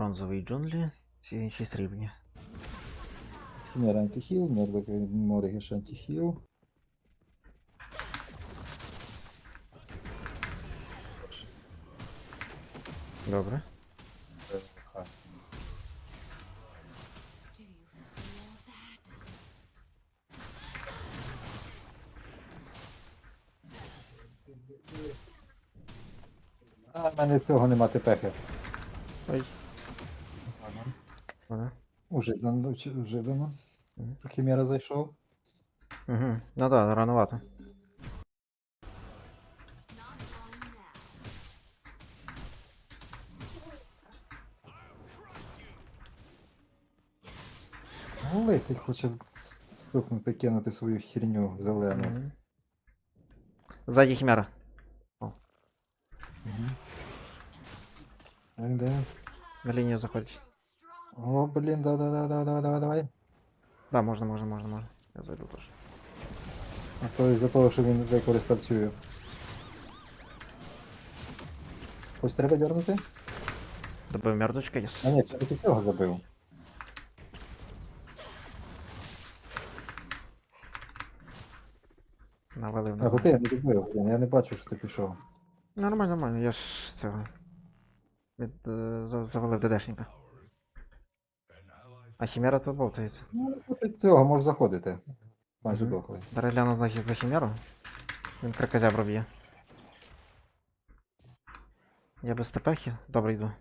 Бронзовий джунглі, всі інші срібні. Хімер антихіл, Мордок Моргіш антихіл. Добре. А, в мене того нема тепехи. Ой. Ага. Уже дано, вже дано. Мгм. Хімера зайшов. Угу. Ну да, рановато. Ну, Лисик хоче с- стукнути, кинути свою херню зелену. Мгм. Ззаді хімера. Мгм. Так, де? На лінію заходить. О, блін, да, да, да, да, давай, давай, давай. Да, можна, можна, можна, можна. Я зайду теж. А то із-за того, що він використав цю. Ось треба дернути? Добив мертвочка, єс. А ні, все-таки цього забив. Навалив А то ти не добив, блін, я не бачу, що ти пішов. Нормально, нормально, я ж цього. Від, е, за- завалив ДДшника. А хімера тут болтається. Ну, проти цього можеш заходити. Майже Мгм. дохлий. Зараз значить, за хімеру. Він кракозябру б'є. Я без тепехи? Добре йду.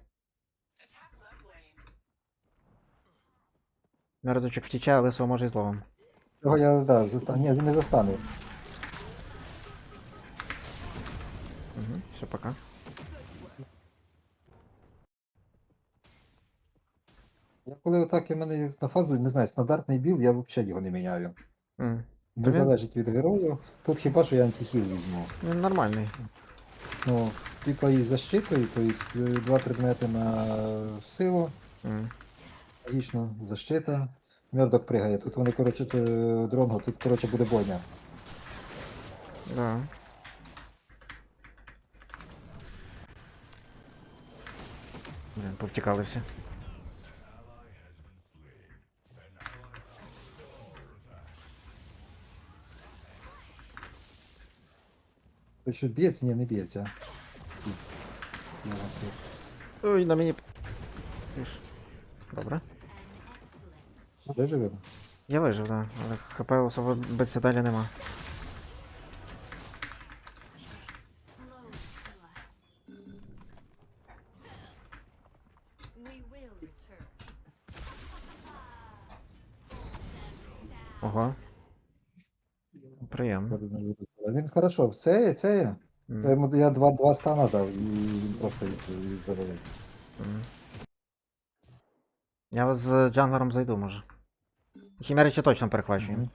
Мердочок втічає, але свого може і зловим. Цього я, да, заста... Ні, не застану. Угу, все, пока. Я коли отак і мене на фазу, не знаю, стандартний біл, я взагалі його не міняю. М, Не Та він- залежить від героїв. Тут хіба що я антихіл візьму. Він нормальний. Ну, типа із защитою, то есть е, два предмети на силу, М, логічно, защита. Мердок пригає. Тут вони, коротше, т- дронго, тут, коротше, буде бойня. Да. Блін, повтікали всі. То що б'ється? Ні, не б'ється. Я вас є. Ой, на мені. Піш. Добре. Де живе? Я вижив, да. Але ХП особо битися далі нема. We will return. Ого. Приємно. Він хорошо, це є, це Я йому- Я два, два стана дав і він просто їх їх завалив. м. Я з джанглером зайду, може. Хімери ще точно перехвачую. Мгм.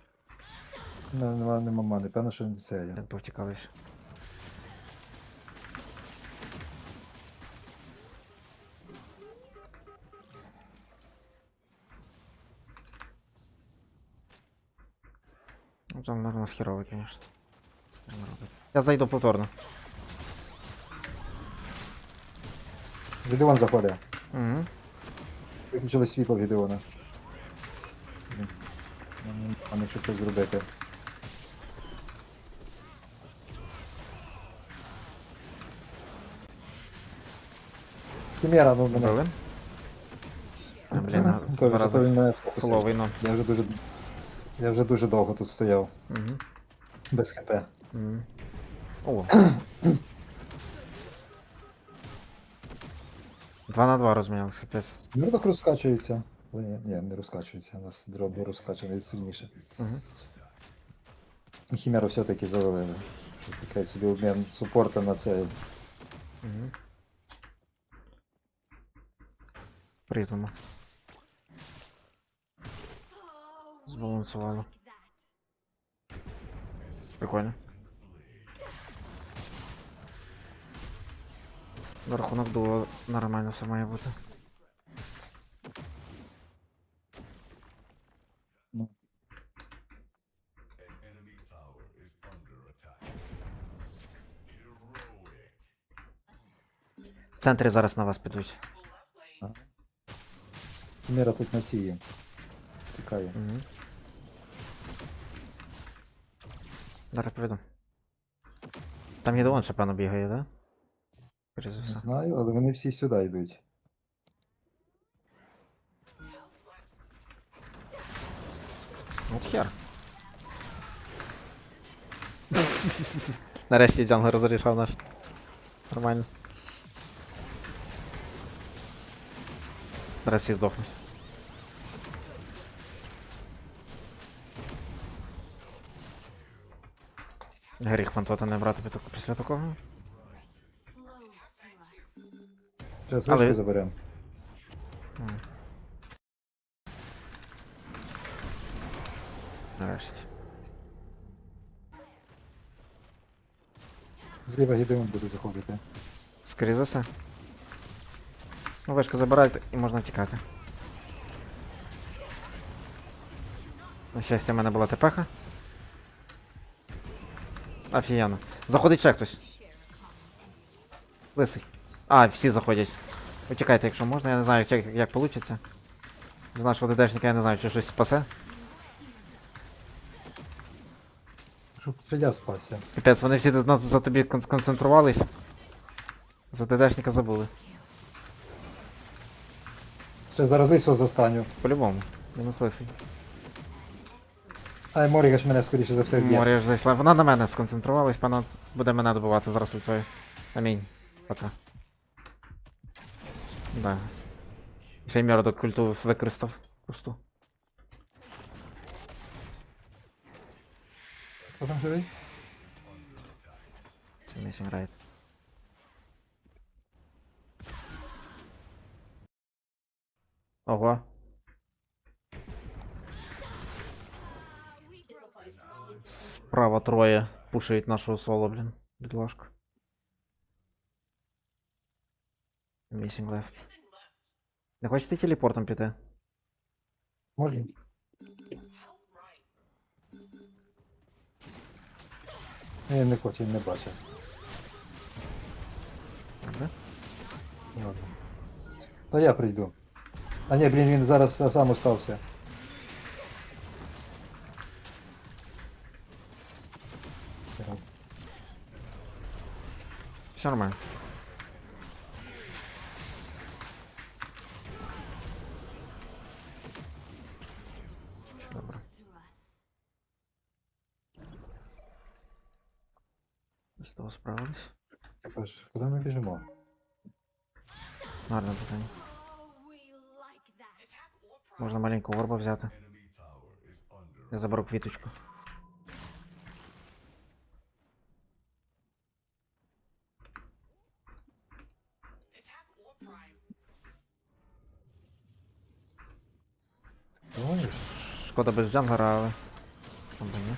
Ну, Нема, нема мани, певно, що він це є. Як повтікались. Ну, Джанглер у нас херовий, конечно. Я зайду повторно. Гідеон заходить. Угу. Виключили світло Гідеона. Ну, А не що щось зробити. Хімера, ну мене. Блін, зараз то він мене фокусив. Фуловий, ну. Я вже дуже. Я вже дуже довго тут стояв. Угу. Без хп. Угу. О. Два на два розмінялися, капець. Мірдок розкачується. Але ні, ні, не розкачується. У нас дроб не розкачаний сильніше. Угу. Хімеру все-таки завалили. Такий собі обмін супорта на цей. Угу. Призма. Збалансувало. Прикольно. На рахунок дуо нормально все має бути. В центрі зараз на вас підуть. Міра тут на цій. Тікає. Угу. Зараз прийду. Там Гідеон ще певно бігає, да? Не знаю, але вони всі сюди йдуть. От хер. Нарешті джангл розрішав наш. Нормально. Зараз всі здохнуть. Гріх фантота не брати під- після такого. Зараз Але- вишку заберемо. Нарешті. Зліва Гідеон буде заходити. Скоріше за все. Ну, вишку забирайте і можна втікати. На щастя, в мене була ТПХ. Офігенно. Заходить ще хтось. Лисий. А, всі заходять. Утікайте, якщо можна, я не знаю, як, як, як вийде. З нашого ДДшника я не знаю, чи щось спасе. Щоб Філя спасся. Капець, вони всі за, за тобі кон- сконцентрувались. За ДДшника забули. Ще зараз вийшов застаню. По-любому. Мінус лисий. Ай, Моріга ж мене скоріше за все вб'є. Моря ж зайшла. Вона на мене сконцентрувалась, певно, буде мене добивати зараз ультою. Амінь. Пока. Да. Ще й мердок культу використав пусту. Хто там живий? Це не грає. Ого. Справа троє пушують нашого соло, блін. Бідлашка. 8 left. Не ты телепортом піти? Можна. Я не хочу, я не бачу. Ага. Ладно. Та я прийду. А не блин, він зараз сам устався. Все нормально. З того справились. Тож, куди ми біжимо? Гарне питання. Можна маленьку орба взяти. Я заберу квіточку. Шкода без джанглера, але. Б ні?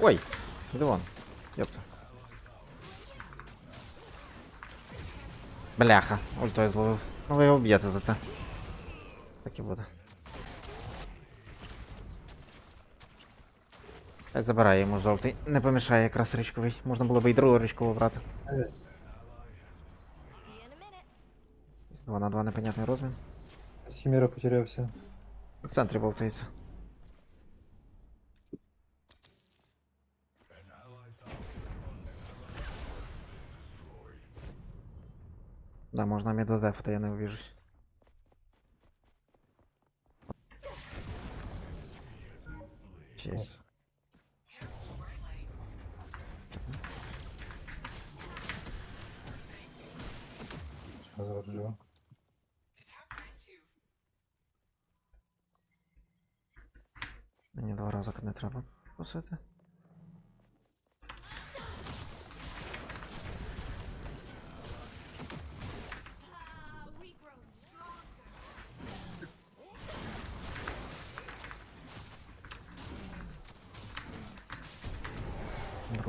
Ой! Де вон? Йопта. Бляха, ультой зловив. Ну ви його б'єте за це. Так і буде. Хай забирає йому жовтий. Не помішає якраз річковий. Можна було б і другу річкову брати. 2 на 2 непонятний розмін. Хімера потерявся. В центрі болтається. Да, можна мідодеф, то я не увіжусь. Честь. Що заводжу? Мені два рази не треба просити.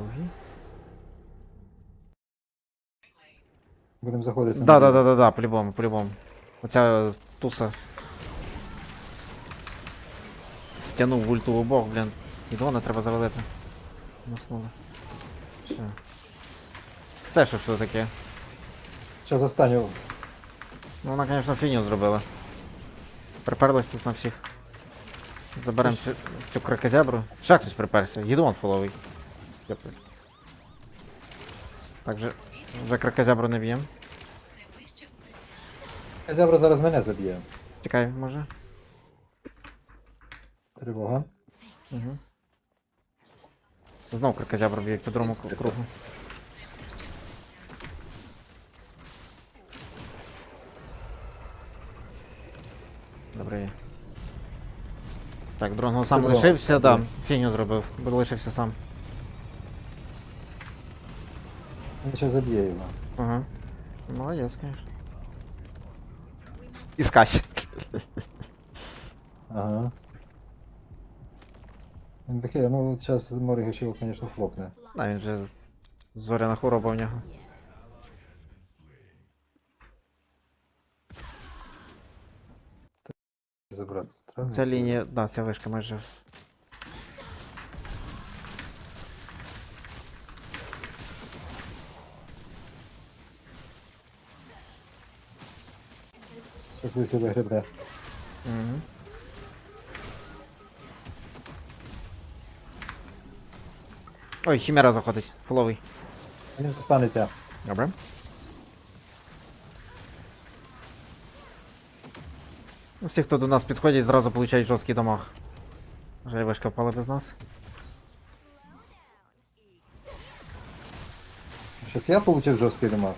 Другий. Будемо заходити. на Да, да, да, да, да, по-любому, по-любому. Оця туса Тянув в ульту у бок, блін. Ідона треба завалити. Наснули. Все. Це що ж таке? Зараз останню. Ну вона, звісно, фінію зробила. Приперлась тут на всіх. Заберемо цю, цю кракозябру. Ще хтось приперся. Гідон фоловий. Йопи. Так же. Вже кракозябру не б'ємо. Зябра зараз мене заб'є. Чекай, може. Тривога. Угу. Знов кракозябру б'ють по другому кру- кругу. Добре. є. Так, дронгол сам Це лишився, да, Дрон. фіню зробив, бо лишився сам. Він ще заб'є його. Ага. Молодець, конечно. І. Ага. Таке, ну зараз Морігаш його, звісно, хлопне. А він же з- зоряна хвороба в нього. Забрати. Ця лінія, да, ця вишка майже. Щось ви себе гребе. Угу. Ой, хімера заходить, фуловий. Він застанеться. Добре. Всі, хто до нас підходять, зразу получають жорсткий дамаг. Жаль, вишка впала без нас. Щось я получив жорсткий дамаг.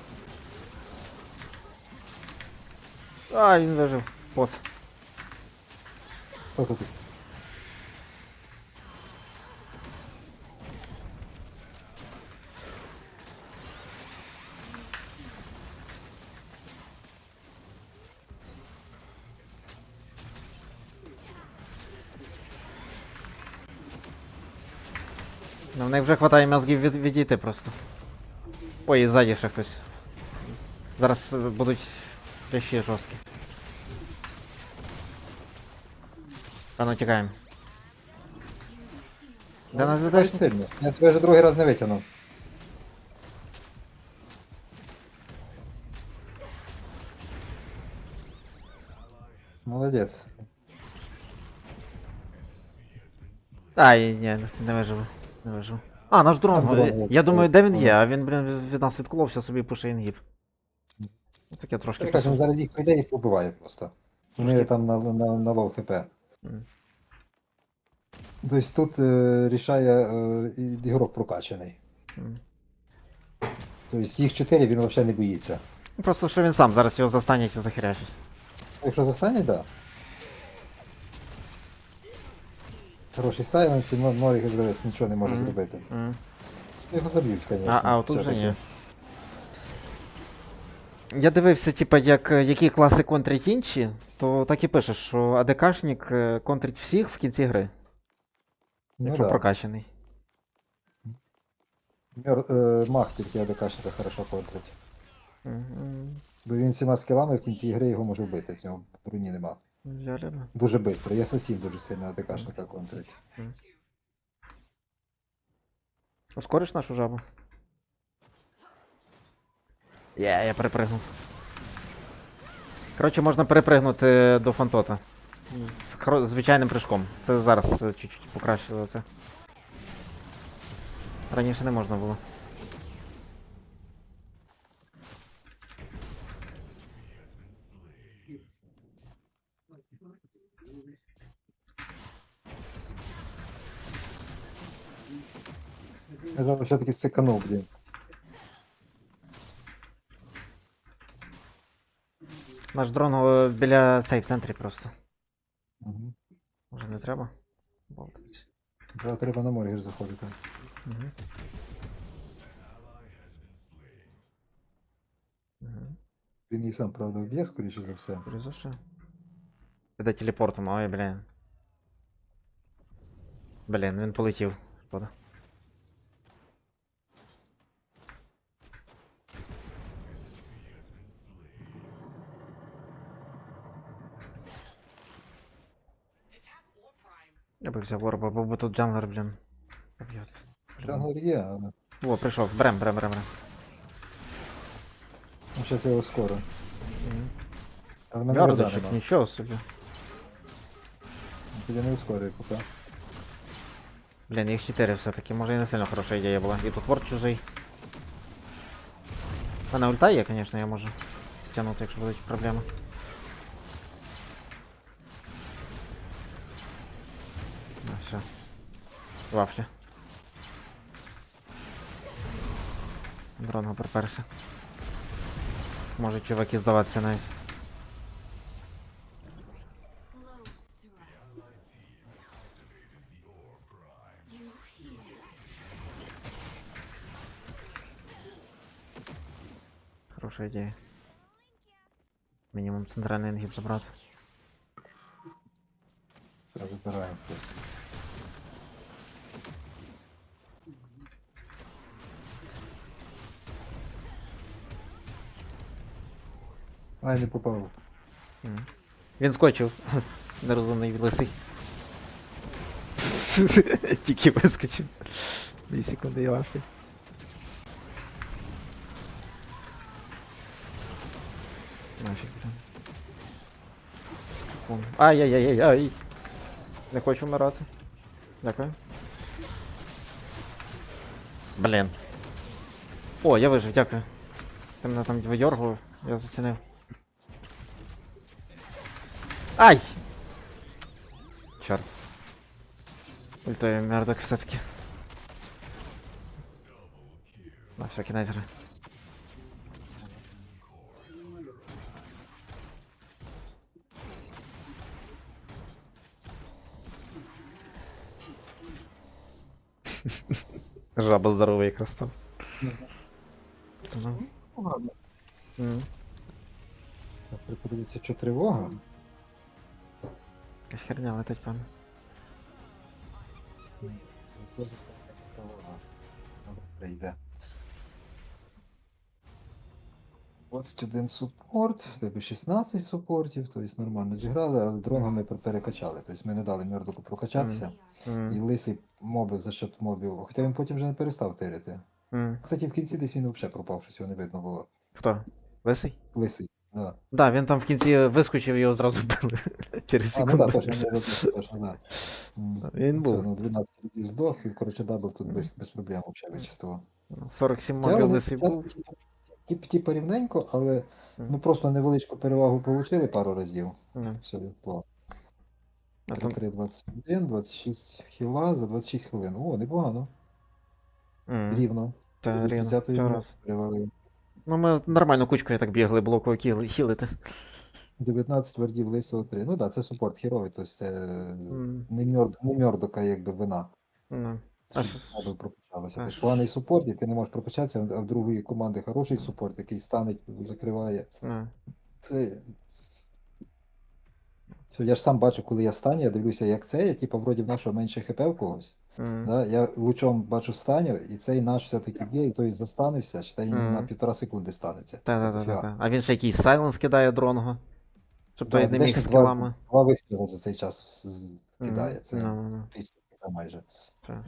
А, він вижив. Бос. Ну, в них вже хватає мозгів від, відійти просто. Ой, і ззаді ще хтось. Зараз е, будуть ще жорсткі. Та ну тікаємо. Де нас Ой, задеш? сильно. Я тебе вже другий раз не витягнув. Молодець. Ай, ні, не, не виживу. Не виживу. А, наш дрон. Там дрон є. Я думаю, де він є, а він, блін, від нас відколовся собі пуше інгіб. Ну трошки Я кажу, він пису. зараз їх прийде і побиває просто. Вони Трошки. там на, на, на лоу хп. Мгм. Тобто тут е, рішає е, і- ігрок прокачаний. Мгм. Тобто їх 4 він взагалі не боїться. Ну, Просто що він сам зараз його застанеться захерячить. Якщо застане, так. Да. Хороший сайленс, і Мо- Моріг дивись, нічого не може Мгм. зробити. Мгм. Його заб'ють, звісно. А, а отут вже ні. Я дивився, типа, як, е, які класи контрять інші, то так і пише, що АДКшник е, контрить всіх в кінці гри, Ну, якщо да. прокачаний. Мер, е, мах тільки АДКшника хорошо контрить. Мгм. Бо він цими скілами в кінці гри його може вбити, в нього броні нема. Я. Дуже швидко. Я сосін дуже сильно АДКшника контрить. Ускориш нашу жабу? Є, я перепригнув. Коротше, можна перепригнути до фантота. З хоро- звичайним прыжком. Це зараз е, чуть-чуть покращило це. Раніше не можна було. Я все-таки секанув, блін. Наш дрон е, біля сейф центрі просто. Угу. Може не треба? Болтатись. Зараз треба на моргіж заходити. Угу. Угу. Він їх сам, правда, вб'є, скоріше за все. Скоріше за все. Піде телепортом, ой, блін. Блін, він полетів. Шкода. Я би взяв орба, бо бо тут джанглер, блін. поб'ють. Джанглер є, але. О, прийшов. Берем, берем, берем, берем. Ну, зараз я його скоро. Але в мене вода нема. нічого собі. Тоді не ускорюю поки. Блін, їх 4 все-таки, може і не сильно хороша ідея була. І тут ворд чужий. У мене ульта є, звісно, я можу стягнути, якщо будуть проблеми. Ну, все. Вафлі. Дронго приперся. Може чуваки здаватися навіть. Хороша ідея. Мінімум центральний інгіб забрати. Ай, не попав. Він скочив. Нерозумний лисий. Тільки вискочив. Дві секунди я лавки. Нафіг, блін. Скакун. Ай-яй-яй-яй-яй. Не хочу вмирати. Дякую. Блін. О, я вижив, дякую. Ти мене там видьоргував, я зацінив. Ай! Чорт. Ультує мердок все-таки. На, все, кінець. Жаба здорова якраз став. Ну, Погано. м, Так, подивіться, що тривога. Якась херня летить, певно. Прийде. 21 супорт, в тебе 16 супортів, тобто нормально зіграли, але дронга ми перекачали. Тобто ми не дали Мьордоку прокачатися. І лисий мобив за счет мобів. Хоча він потім вже не перестав тирити. Кстати, в кінці десь він взагалі пропав, щось його не видно було. Хто? Лисий? Лисий. Да. Да, він там в кінці вискочив, його зразу вбили. Через А, ну секунду. так, точно, робив, точно, да. Він це, був. Ну, 12 разів здох, і, коротше, дабл тут без, без проблем взагалі вичистило. 47 Це мобів вони лисий спочатку був. типу- типу- рівненько, але ми просто невеличку перевагу отримали пару разів. Все відпло. А там- 3-21, 26 хіла за 26 хвилин. О, непогано. М, Рівно. Та рівно. 30-ї Ну ми нормально кучкою так бігли, блоку хіли- хілити. 19 вардів лисого 3. Ну так, да, це супорт херовий, тобто це М, не, мьорд, не мьордока, якби вина. ну. А а Ти поганий супорт, і ти не можеш прокачатися, а в другої команди хороший супорт, який стане, закриває. Ну. Це. Я ж сам бачу, коли я станю, я дивлюся, як це, я, типу, вроді в нашого менше хп в когось. М. Да? Я лучом бачу станю, і цей наш все-таки є, і той застанився, считай, він Мгм. на півтора секунди станеться. Та, Це та, та, та, та. А він ще якийсь сайленс кидає дронго. Щоб Да, той не міг з два- кілами. Два вистріли за цей час кидає. Це ну. тисяча майже. Це.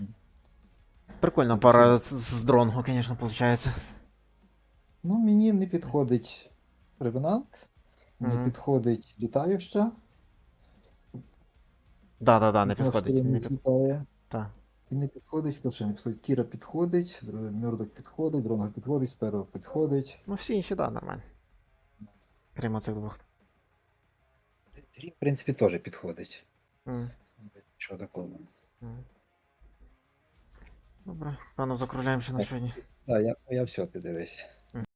Прикольна пара з, з дронго, звісно, виходить. Ну, мені не підходить ревенант, не Мгм. підходить літаюча. Да, да, да, не підходить. Не не під... Та. І не підходить, хто ще не підходить. Кіра підходить, Мьордок підходить, Дронго підходить, Сперо підходить. Ну всі інші, да, нормально. Крім оцих двох. Рі, в принципі, теж підходить. Що такого? Добре, певно, закругляємося на сьогодні. Так, я, я все, ти дивись.